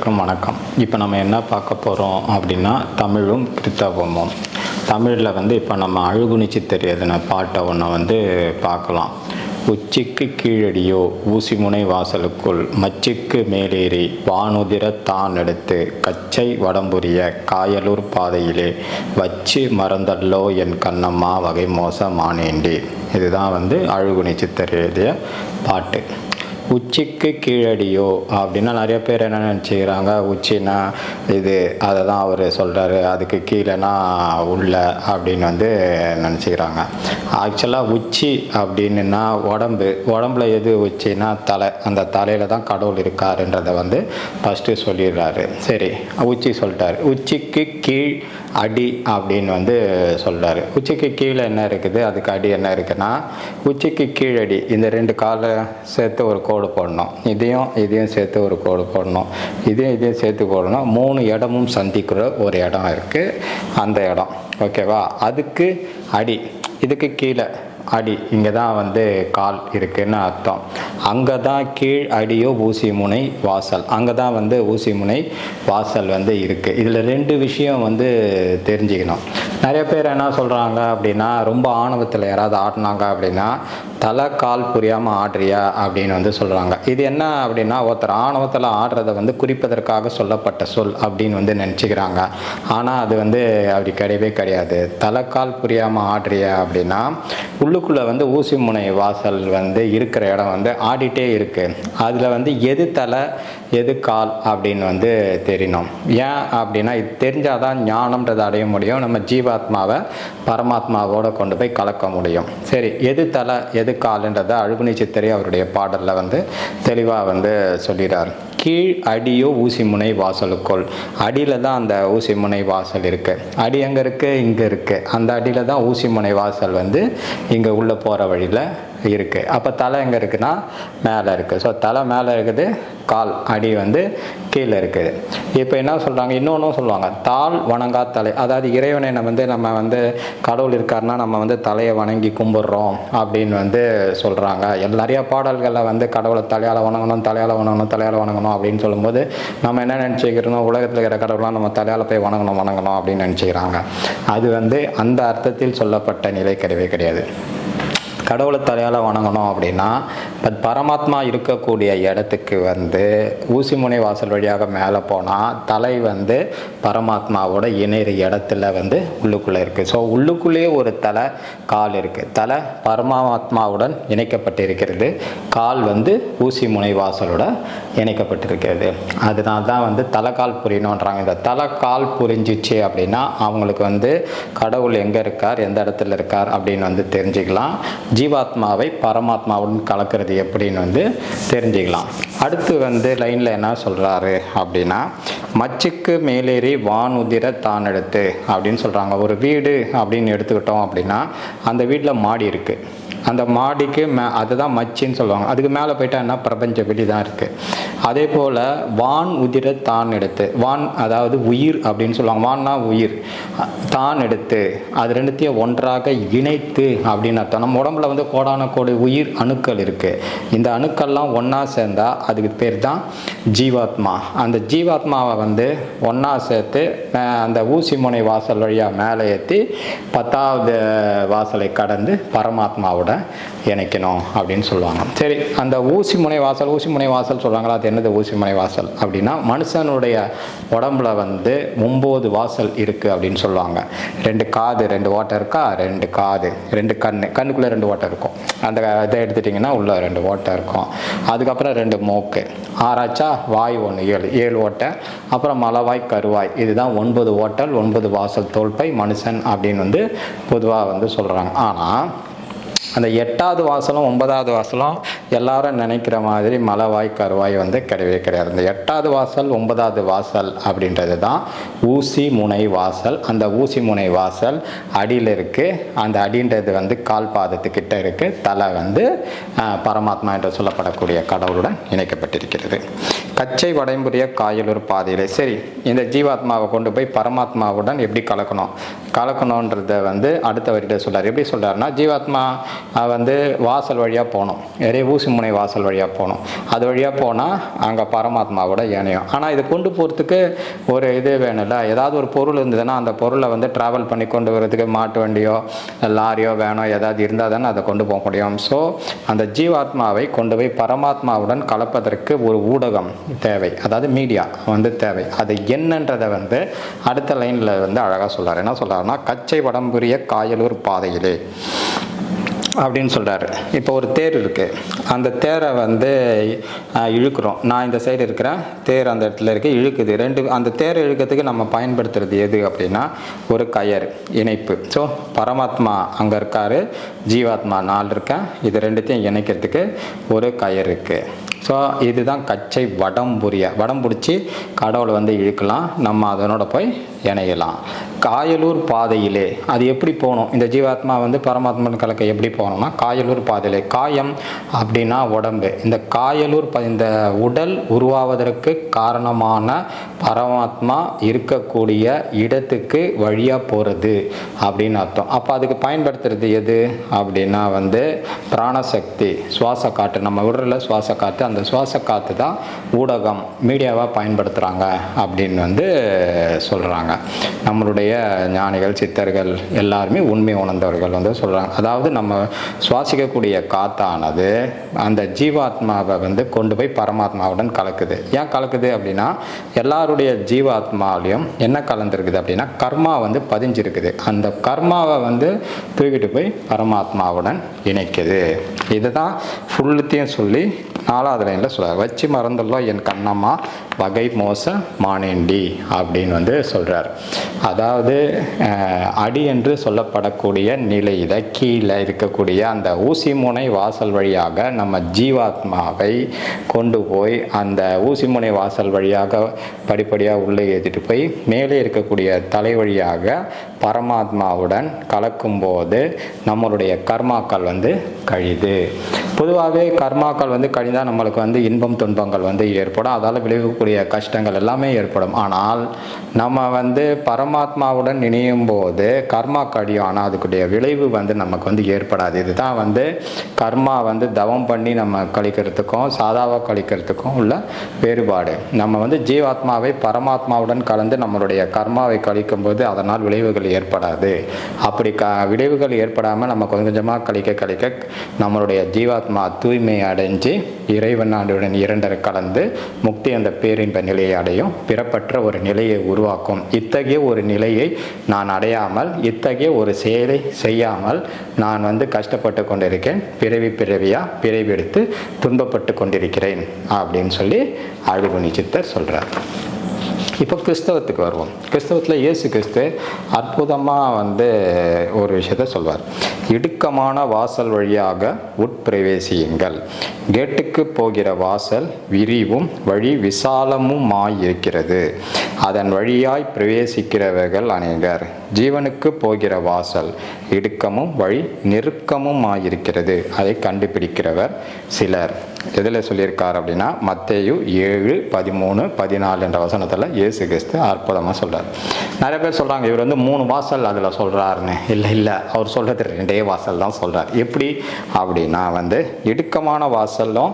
அனைவருக்கும் வணக்கம். இப்போ நம்ம என்ன பார்க்க போகிறோம் அப்படின்னா தமிழும் கிறித்தவமும். தமிழில் வந்து இப்போ நம்ம அழுகுணிச்சு தெரியாதுன பாட்டை ஒன்று வந்து பார்க்கலாம். உச்சிக்கு கீழடியோ ஊசிமுனை வாசலுக்குள் மச்சிக்கு மேலேறி வானுதிர தான் எடுத்து கச்சை வடம்புரிய காயலூர் பாதையிலே வச்சு மறந்தல்லோ என் கண்ணம்மா வகை மோச மானேண்டி இதுதான் வந்து அழுகுணி சித்தர் எழுதிய பாட்டு. உச்சிக்கு கீழடியோ அப்படின்னா நிறைய பேர் என்ன நினச்சிக்கிறாங்க உச்சினா இது அதை தான் அவர் சொல்கிறாரு அதுக்கு கீழேனா உள்ள அப்படின்னு வந்து நினச்சிக்கிறாங்க. ஆக்சுவலாக உச்சி அப்படின்னுனா உடம்பு உடம்புல எது உச்சினா தலை அந்த தலையில் தான் கடவுள் இருக்காருன்றதை வந்து ஃபஸ்ட்டு சொல்லிடுறாரு. சரி உச்சி சொல்லிட்டாரு. உச்சிக்கு கீழ் அடி அப்படின்னு வந்து சொல்கிறார் உச்சிக்கு கீழே என்ன இருக்குது? அதுக்கு அடி என்ன இருக்குன்னா உச்சிக்கு கீழடி. இந்த ரெண்டு காலை சேர்த்து ஒரு கோடு போடணும். இதையும் இதையும் சேர்த்து ஒரு கோடு போடணும். இதையும் இதையும் சேர்த்து போடணும் மூணு இடமும் சந்திக்கிற ஒரு இடம் இருக்குது அந்த இடம். ஓகேவா? அதுக்கு அடி. இதுக்கு கீழே. அடி இங்கே தான் வந்து கால் இருக்குன்னு அர்த்தம். அங்கே தான் கீழ் அடியோ ஊசி முனை வாசல். அங்கே தான் வந்து ஊசி முனை வாசல் வந்து இருக்குது இதில் ரெண்டு விஷயம் வந்து தெரிஞ்சுக்கணும். நிறைய பேர் என்ன சொல்கிறாங்க அப்படின்னா ரொம்ப ஆணவத்தில் யாராவது ஆடினாங்க அப்படின்னா தலை கால் புரியாமல் ஆடுறியா அப்படின்னு வந்து சொல்கிறாங்க இது என்ன அப்படின்னா ஒருத்தர் ஆணவத்தில் ஆடுறதை வந்து குறிப்பதற்காக சொல்லப்பட்ட சொல் அப்படின்னு வந்து நினச்சிக்கிறாங்க. ஆனால் அது வந்து அப்படி கிடையவே கிடையாது. தலை கால் புரியாமல் ஆடுறியா அப்படின்னா உள்ளுக்குள்ளே வந்து ஊசி முனை வாசல் வந்து இருக்கிற இடம் வந்து ஆடிட்டே இருக்குது அதில் வந்து எது தலை எது கால் அப்படின்னு வந்து தெரியணும் ஏன் அப்படின்னா இது தெரிஞ்சால் தான் ஞானம்ன்றதை அடைய முடியும். நம்ம ஜீவாத்மாவை பரமாத்மாவோட கொண்டு போய் கலக்க முடியும். சரி எது தலை எது கால்ன்றதை அழுகுனி சித்தரை அவருடைய பாடலில் வந்து தெளிவாக வந்து சொல்லிடுறார் கீழ் அடியோ ஊசி முனை வாசலுக்குள். அடியில் தான் அந்த ஊசி முனை வாசல் இருக்குது அடி எங்கே இருக்குது இங்கே இருக்குது அந்த அடியில் தான் ஊசி முனை வாசல் வந்து இங்கே உள்ளே போகிற வழியில் இருக்குது அப்போ தலை எங்கே இருக்குன்னா மேலே இருக்குது ஸோ தலை மேலே இருக்குது கால் அடி வந்து கீழே இருக்குது. இப்போ என்ன சொல்கிறாங்க இன்னொன்றும் சொல்லுவாங்க. தாள் வணங்கா தலை. அதாவது இறைவனை நம்ம வந்து நம்ம வந்து கடவுள் இருக்காருன்னா நம்ம வந்து தலையை வணங்கி கும்பிட்றோம் அப்படின்னு வந்து சொல்கிறாங்க நிறைய பாடல்களில் வந்து கடவுளை தலையால் வணங்கணும் தலையால் வணங்கணும் தலையால் வணங்கணும் அப்படின்னு சொல்லும்போது நம்ம என்ன நினச்சிக்கிறோம் உலகத்தில் இருக்கிற கடவுளாக நம்ம தலையால் போய் வணங்கணும் வணங்கணும் அப்படின்னு நினச்சிக்கிறாங்க. அது வந்து அந்த அர்த்தத்தில் சொல்லப்பட்ட நிலை கிடையவே கிடையாது. கடவுளை தலையால் வணங்கணும் அப்படின்னா பட் பரமாத்மா இருக்கக்கூடிய இடத்துக்கு வந்து ஊசிமுனை வாசல் வழியாக மேலே போனால் தலை வந்து பரமாத்மாவோட இணைகிற இடத்துல வந்து உள்ளுக்குள்ளே இருக்குது ஸோ உள்ளுக்குள்ளேயே ஒரு தலை கால் இருக்குது தலை பரமாத்மாவுடன் இணைக்கப்பட்டிருக்கிறது. கால் வந்து ஊசி முனை வாசலோட இணைக்கப்பட்டிருக்கிறது. அதனால தான் வந்து தலை கால் புரியணுன்றாங்க இந்த தலை கால் புரிஞ்சிச்சு அப்படின்னா அவங்களுக்கு வந்து கடவுள் எங்கே இருக்கார் எந்த இடத்துல இருக்கார் அப்படின்னு வந்து தெரிஞ்சுக்கலாம். ஜீவாத்மாவை பரமாத்மாவுடன் கலக்கிறது எப்படின்னு வந்து தெரிஞ்சுக்கலாம். அடுத்து வந்து லைனில் என்ன சொல்கிறாரு அப்படின்னா மச்சுக்கு மேலேறி வானுதிர தான் எடுத்து அப்படின்னு சொல்கிறாங்க ஒரு வீடு அப்படின்னு எடுத்துக்கிட்டோம் அப்படின்னா அந்த வீட்டில் மாடி இருக்குது அந்த மாடிக்கு மே அதுதான் மச்சின்னு சொல்லுவாங்க. அதுக்கு மேலே போயிட்டா என்ன? பிரபஞ்ச வெளி தான் இருக்குது அதே போல் வான் உதிர தான் எடுத்து வான் அதாவது உயிர் அப்படின்னு சொல்லுவாங்க. வான்னா உயிர் தான் எடுத்து அது ரெண்டுத்தையும் ஒன்றாக இணைத்து அப்படின்னு அர்த்தம். நம்ம உடம்புல வந்து கோடான கோடி உயிர் அணுக்கள் இருக்குது இந்த அணுக்கள்லாம் ஒன்றா சேர்ந்தால் அதுக்கு பேர் தான் ஜீவாத்மா. அந்த ஜீவாத்மாவை வந்து ஒன்றா சேர்த்து அந்த ஊசி முனை வாசல் வழியாக மேலே ஏற்றி பத்தாவது வாசலை கடந்து பரமாத்மாவோட இணைக்கணும் அப்படின்னு சொல்லுவாங்க. சரி அந்த ஊசி முனை வாசல் ஊசி முனை வாசல் சொல்கிறாங்களா என்னது ஊசிமலை வாசல் அப்படின்னா மனுஷனுடைய உடம்புல வந்து ஒம்பது வாசல் இருக்குது அப்படின்னு சொல்லுவாங்க. ரெண்டு காது ரெண்டு ஓட்டை இருக்கா? ரெண்டு காது. ரெண்டு கண் கண்ணுக்குள்ளே ரெண்டு ஓட்டை இருக்கும். அந்த இதை எடுத்துட்டிங்கன்னா உள்ளே ரெண்டு ஓட்டை இருக்கும். அதுக்கப்புறம் ரெண்டு மூக்கு. ஆராய்ச்சா? வாய் ஒன்று ஏழு. ஏழு ஓட்டை. அப்புறம் மலவாய் கருவாய். இதுதான் ஒன்பது ஓட்டல் ஒன்பது வாசல் தோல்பை மனுஷன் அப்படின்னு வந்து பொதுவாக வந்து சொல்கிறாங்க ஆனால் அந்த எட்டாவது வாசலும் ஒன்பதாவது வாசலும் எல்லாரும் நினைக்கிற மாதிரி மலவாய் கருவாய் வந்து கிடையவே கிடையாது. இந்த எட்டாவது வாசல் ஒன்பதாவது வாசல் அப்படின்றது தான் ஊசி முனை வாசல். அந்த ஊசி முனை வாசல் அடியில் இருக்குது அந்த அடின்றது வந்து கால் பாதத்துக்கிட்ட இருக்குது தலை வந்து பரமாத்மா என்று சொல்லப்படக்கூடிய கடவுளுடன் இணைக்கப்பட்டிருக்கிறது. கச்சை வடைமுறைய காயலூர் பாதையிலே. சரி இந்த ஜீவாத்மாவை கொண்டு போய் பரமாத்மாவுடன் எப்படி கலக்கணும்? கலக்கணுன்றத வந்து அடுத்த வரியில சொல்கிறார் எப்படி சொல்கிறாருன்னா ஜீவாத்மா வந்து வாசல் வழியாக போகணும் நிறைய ஊசிமுனை முனை வாசல் வழியாக போகணும் அது வழியாக போனால் அங்கே பரமாத்மாவோட இணையும். ஆனால் இது கொண்டு போகிறதுக்கு ஒரு இது வேணும்ல. ஏதாவது ஒரு பொருள் இருந்ததுன்னா அந்த பொருளை வந்து ட்ராவல் பண்ணி கொண்டு வரதுக்கு மாட்டு வண்டியோ லாரியோ வேனோ ஏதாவது இருந்தால் தானே அதை கொண்டு போக முடியும். ஸோ அந்த ஜீவாத்மாவை கொண்டு போய் பரமாத்மாவுடன் கலப்பதற்கு ஒரு ஊடகம் தேவை. அதாவது மீடியா வந்து தேவை. அது என்னன்றதை வந்து அடுத்த லைனில் வந்து அழகாக சொல்கிறார் என்ன சொல்கிறாருன்னா கச்சை வடம்புரிய காயலூர் பாதையிலே. அப்படின்னு சொல்கிறாரு இப்போ ஒரு தேர் இருக்குது அந்த தேரை வந்து இழுக்கிறோம். நான் இந்த சைடு இருக்கிறேன். தேர் அந்த இடத்துல இருக்குது இழுக்குது. ரெண்டு அந்த தேரை இழுக்கிறதுக்கு நம்ம பயன்படுத்துறது எது அப்படின்னா ஒரு கயர் இணைப்பு. ஸோ பரமாத்மா அங்கே இருக்காரு. ஜீவாத்மா நாள் இருக்கேன். இது ரெண்டுத்தையும் இணைக்கிறதுக்கு ஒரு கயர் இருக்குது ஸோ இதுதான் கச்சை வடம் புரிய வடம் பிடிச்சி கடவுளை வந்து இழுக்கலாம். நம்ம அதனோட போய் இணையலாம் காயலூர் பாதையிலே அது எப்படி போகணும்? இந்த ஜீவாத்மா வந்து பரமாத்மன் கலக்க எப்படி போகணும்னா காயலூர் பாதையிலே. காயம் அப்படின்னா உடம்பு. இந்த காயலூர் ப- இந்த உடல் உருவாவதற்கு காரணமான பரமாத்மா இருக்கக்கூடிய இடத்துக்கு வழியாக போகிறது அப்படின்னு அர்த்தம். அப்போ அதுக்கு பயன்படுத்துறது எது? அப்படின்னா வந்து பிராணசக்தி சுவாச காற்று நம்ம விடுறல சுவாச காற்று அந்த சுவாச காற்று தான் ஊடகம் மீடியாவாக பயன்படுத்துகிறாங்க அப்படின்னு வந்து சொல்கிறாங்க நம்மளுடைய ஞானிகள் சித்தர்கள் எல்லாருமே உண்மை உணர்ந்தவர்கள் வந்து சொல்கிறாங்க அதாவது நம்ம சுவாசிக்கக்கூடிய காத்தானது அந்த ஜீவாத்மாவை வந்து கொண்டு போய் பரமாத்மாவுடன் கலக்குது. ஏன் கலக்குது அப்படின்னா எல்லாருடைய ஜீவாத்மாலையும் என்ன கலந்துருக்குது அப்படின்னா கர்மா வந்து பதிஞ்சிருக்குது. அந்த கர்மாவை வந்து தூக்கிட்டு போய் பரமாத்மாவுடன் இணைக்குது. இதுதான் ஃபுல்லுத்தையும் சொல்லி நாலாவது லைனில் சொல்றார். வச்சு மறந்துள்ளோ என் கண்ணம்மா. வகை மோச மானேண்டி அப்படின்னு வந்து சொல்கிறார் அதாவது அடி என்று சொல்லப்படக்கூடிய நிலையில் கீழே இருக்கக்கூடிய அந்த ஊசி முனை வாசல் வழியாக நம்ம ஜீவாத்மாவை கொண்டு போய் அந்த ஊசி முனை வாசல் வழியாக படிப்படியாக உள்ளே ஏற்றிட்டு போய் மேலே இருக்கக்கூடிய தலை வழியாக பரமாத்மாவுடன் கலக்கும்போது நம்மளுடைய கர்மாக்கள் வந்து கழிது. பொதுவாகவே கர்மாக்கள் வந்து கழிந்தால் நம்மளுக்கு வந்து இன்பம் துன்பங்கள் வந்து ஏற்படும். அதால் விளைவிக்கக்கூடிய கஷ்டங்கள் எல்லாமே ஏற்படும். ஆனால் நம்ம வந்து பரமாத்மாவுடன் இணையும் போது கர்மா கடியும் ஆனால் அதுக்குடைய விளைவு வந்து நமக்கு வந்து ஏற்படாது. இதுதான் வந்து கர்மா வந்து தவம் பண்ணி நம்ம கழிக்கிறதுக்கும் சாதாவாக கழிக்கிறதுக்கும் உள்ள வேறுபாடு. நம்ம வந்து ஜீவாத்மாவை பரமாத்மாவுடன் கலந்து நம்மளுடைய கர்மாவை கழிக்கும் போது அதனால் விளைவுகள் ஏற்படாது. அப்படி க விளைவுகள் ஏற்படாமல் நம்ம கொஞ்சம் கொஞ்சமாக கழிக்க கழிக்க நம்மளுடைய ஜீவாத்மா தூய்மை அடைஞ்சு இறைவன் ஆண்டுடன் இரண்டரை கலந்து முக்தி அந்த பேர் பேரின்ப நிலையை அடையும். பிறப்பற்ற ஒரு நிலையை உருவாக்கும். இத்தகைய ஒரு நிலையை நான் அடையாமல் இத்தகைய ஒரு செயலை செய்யாமல் நான் வந்து கஷ்டப்பட்டு கொண்டிருக்கேன். பிறவி பிறவியாக பிறவி எடுத்து துன்பப்பட்டு கொண்டிருக்கிறேன். அப்படின்னு சொல்லி அழுகுனி சித்தர் சொல்கிறார் இப்போ கிறிஸ்தவத்துக்கு வருவோம். கிறிஸ்தவத்தில் இயேசு கிறிஸ்து அற்புதமாக வந்து ஒரு விஷயத்த சொல்வார். இடுக்கமான வாசல் வழியாக உட்பிரவேசியுங்கள். கேட்டுக்கு போகிற வாசல் விரிவும் வழி விசாலமுமாயிருக்கிறது. அதன் வழியாய் பிரவேசிக்கிறவர்கள் அநேகர். ஜீவனுக்கு போகிற வாசல் இடுக்கமும் வழி நெருக்கமும் ஆயிருக்கிறது அதை கண்டுபிடிக்கிறவர் சிலர். எதில் சொல்லியிருக்கார் அப்படின்னா மத்தேயு ஏழு பதிமூணு பதினாலு என்ற வசனத்தில் இயேசு கிறிஸ்து அற்புதமாக சொல்கிறார் நிறைய பேர் சொல்கிறாங்க இவர் வந்து மூணு வாசல் அதில் சொல்கிறாருன்னு இல்லை இல்லை அவர் சொல்கிறது ரெண்டே வாசல் தான் சொல்கிறார் எப்படி? அப்படின்னா வந்து இடுக்கமான வாசலும்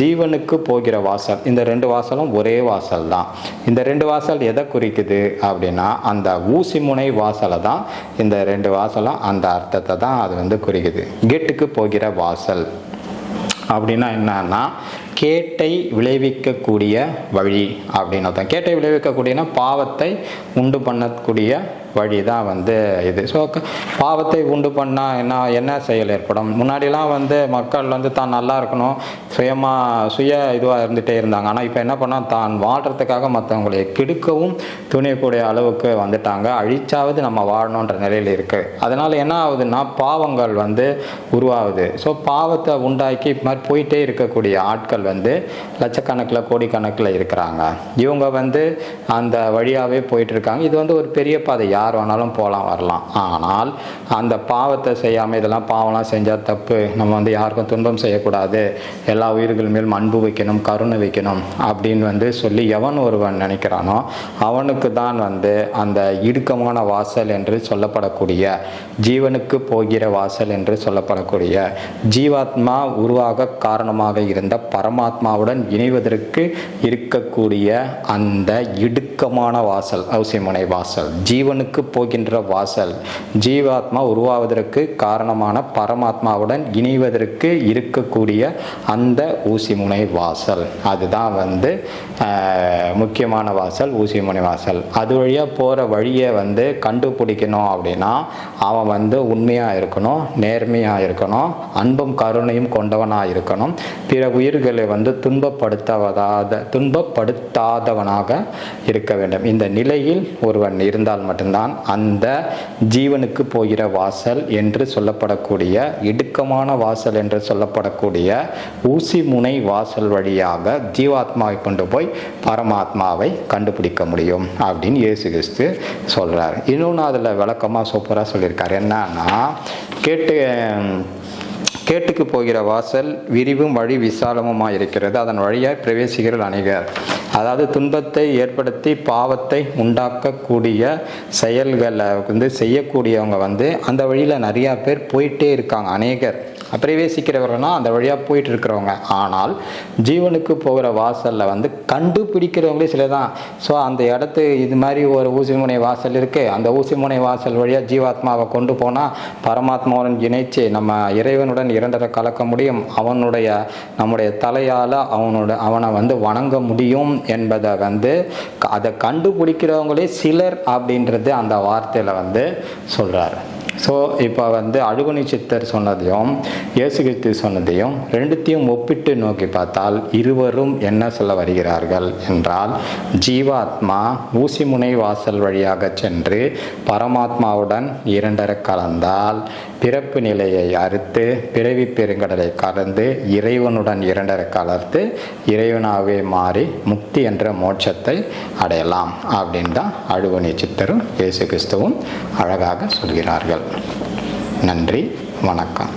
ஜீவனுக்கு போகிற வாசல். இந்த ரெண்டு வாசலும் ஒரே வாசல் தான். இந்த ரெண்டு வாசல் எதை குறிக்குது அப்படின்னா அந்த ஊசி முனை வாசலை தான் இந்த ரெண்டு வாசலும் அந்த அர்த்தத்தை தான் அது வந்து குறிக்குது. கேட்டுக்கு போகிற வாசல். அப்படின்னா என்னன்னா கேட்டை விளைவிக்கக்கூடிய வழி அப்படின்னு அர்த்தம். கேட்டை விளைவிக்கக்கூடியனா பாவத்தை உண்டு பண்ணக்கூடிய வழி தான் வந்து இது. ஸோ பாவத்தை உண்டு பண்ணால் என்ன என்ன செயல் ஏற்படும்? முன்னாடிலாம் வந்து மக்கள் வந்து தான் நல்லா இருக்கணும் சுயமாக சுய இதுவாக இருந்துகிட்டே இருந்தாங்க. ஆனால் இப்போ என்ன பண்ணால் தான் வாழ்கிறதுக்காக மற்றவங்களை கெடுக்கவும் துணியக்கூடிய அளவுக்கு வந்துட்டாங்க. அழிச்சாவது நம்ம வாழணுன்ற நிலையில் இருக்குது அதனால் என்ன ஆகுதுன்னா பாவங்கள் வந்து உருவாகுது. ஸோ பாவத்தை உண்டாக்கி இது மாதிரி போயிட்டே இருக்கக்கூடிய ஆட்கள் வந்து லட்சக்கணக்கில் கோடிக்கணக்கில் இருக்கிறாங்க. இவங்க வந்து அந்த வழியாகவே போயிட்டு இருக்காங்க. இது வந்து ஒரு பெரிய பாதையாக யார் வேணாலும் போகலாம் வரலாம். ஆனால் அந்த பாவத்தை செய்யாமல் இதெல்லாம் பாவம்லாம் செஞ்சால் தப்பு. நம்ம வந்து யாருக்கும் துன்பம் செய்யக்கூடாது. எல்லா உயிர்கள் மேலும் அன்பு வைக்கணும் கருணை வைக்கணும் அப்படின்னு வந்து சொல்லி எவன் ஒருவன் நினைக்கிறானோ அவனுக்கு தான் வந்து அந்த இடுக்கமான வாசல் என்று சொல்லப்படக்கூடிய ஜீவனுக்கு போகிற வாசல் என்று சொல்லப்படக்கூடிய ஜீவாத்மா உருவாக காரணமாக இருந்த பரமாத்மாவுடன் இணைவதற்கு இருக்கக்கூடிய அந்த இடுக்கமான வாசல் அவசியமுனை வாசல் ஜீவனுக்கு போகின்ற வாசல். ஜீவாத்மா உருவாவதற்கு காரணமான பரமாத்மாவுடன் இணைவதற்கு இருக்கக்கூடிய அந்த ஊசிமுனை வாசல். அதுதான் வந்து முக்கியமான வாசல் ஊசிமுனை வாசல். அது வழியாக போகிற வழியை வந்து கண்டுபிடிக்கணும் அப்படின்னா அவன் வந்து உண்மையாக இருக்கணும் நேர்மையாக இருக்கணும் அன்பும் கருணையும் கொண்டவனாக இருக்கணும். பிற உயிர்களை வந்து துன்பப்படுத்தாத துன்பப்படுத்தாதவனாக இருக்க வேண்டும். இந்த நிலையில் ஒருவன் இருந்தால் மட்டும்தான் தான் அந்த ஜீவனுக்கு போகிற வாசல் என்று சொல்லப்படக்கூடிய இடுக்கமான வாசல் என்று சொல்லப்படக்கூடிய ஊசி முனை வாசல் வழியாக ஜீவாத்மாவை கொண்டு போய் பரமாத்மாவை கண்டுபிடிக்க முடியும் அப்படின்னு இயேசு கிறிஸ்து சொல்கிறார் இன்னொன்று அதில் விளக்கமாக சூப்பராக சொல்லியிருக்கார். என்னன்னா கேட்டு கேட்டுக்கு போகிற வாசல் விரிவும் வழி விசாலமுமாக இருக்கிறது அதன் வழியாய் பிரவேசிகர்கள் அநேகர் அதாவது துன்பத்தை ஏற்படுத்தி பாவத்தை உண்டாக்கக்கூடிய செயல்களை வந்து செய்யக்கூடியவங்க வந்து அந்த வழியில் நிறையா பேர் போயிட்டே இருக்காங்க. அநேகர். பிரவேசிக்கிறவர்கள்னா அந்த வழியாக போயிட்டு இருக்கிறவங்க ஆனால் ஜீவனுக்கு போகிற வாசலில் வந்து கண்டுபிடிக்கிறவங்களே சில தான் ஸோ அந்த இடத்து இது மாதிரி ஒரு ஊசிமுனை வாசல் இருக்குது அந்த ஊசிமுனை வாசல் வழியாக ஜீவாத்மாவை கொண்டு போனால் பரமாத்மாவுடன் இணைச்சு நம்ம இறைவனுடன் இரண்டரை கலக்க முடியும். அவனுடைய நம்முடைய தலையால் அவனோட அவனை வந்து வணங்க முடியும் என்பதை வந்து க- அதை கண்டுபிடிக்கிறவங்களே சிலர் அப்படின்றது அந்த வார்த்தையில் வந்து சொல்கிறாரு ஸோ இப்போ வந்து அழுகுனி சித்தர் சொன்னதையும் இயேசு கிறிஸ்து சொன்னதையும் ரெண்டுத்தையும் ஒப்பிட்டு நோக்கி பார்த்தால் இருவரும் என்ன சொல்ல வருகிறார்கள் என்றால் ஜீவாத்மா ஊசிமுனை வாசல் வழியாக சென்று பரமாத்மாவுடன் இரண்டரை கலந்தால் பிறப்பு நிலையை அறுத்து பிறவி பெருங்கடலை கலந்து இறைவனுடன் இரண்டரை கலர்த்து இறைவனாகவே மாறி முக்தி என்ற மோட்சத்தை அடையலாம். அப்படின்னு தான் அழுகுனி சித்தரும் இயேசு கிறிஸ்துவும் அழகாக சொல்கிறார்கள். நன்றி வணக்கம்.